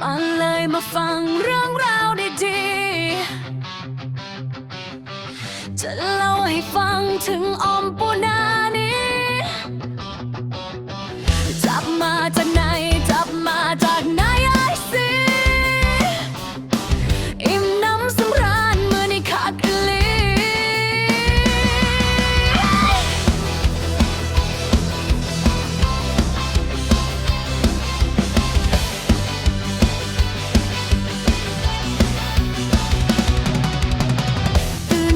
มาเลยมาฟังเรื่องราวดีๆ จะเล่าให้ฟังถึงออมปูนานี้ จับมาจากไหน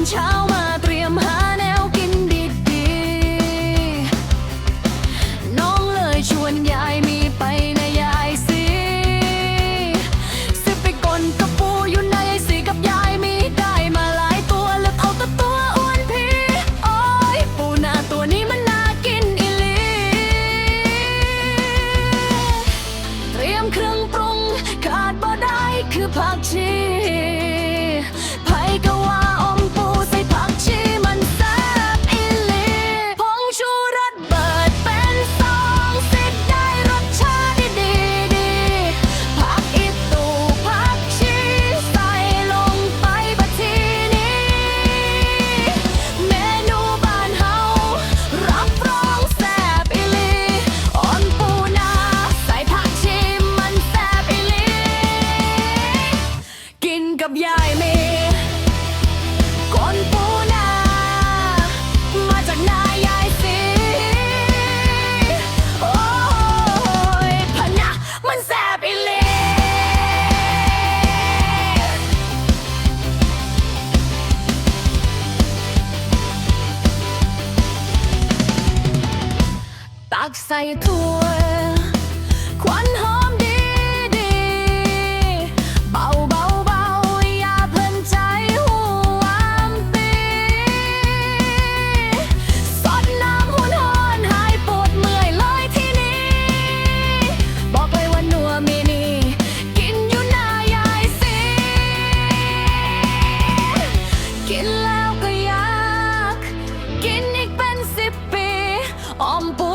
เช้ามาเตรียมหาแนวกินดีๆ น้องเลยชวนยายมีไปนะยายสิซื้อไปกลนกระปูอยู่ในไอซีกับยายมีได้มาหลายตัวเลือกเอาแต่ตัวอ้วนพีโอ้ยปูนาตัวนี้มันน่ากินอีหลีเตรียมเครื่องปรุงขาดบ่ได้คือผักชี ใส่ถั่วควันหอมดีดีเบาเบาเบาอย่าเพิ่นใจห่วงตีสดน้ำหุ่นหอนหายปวดเมื่อยเลยที่นี้ บอกไปว่านัวมีนี่กินอยู่หน้ายายสิกินแล้วก็อยาก กินอีกเป็นสิบปีออมปู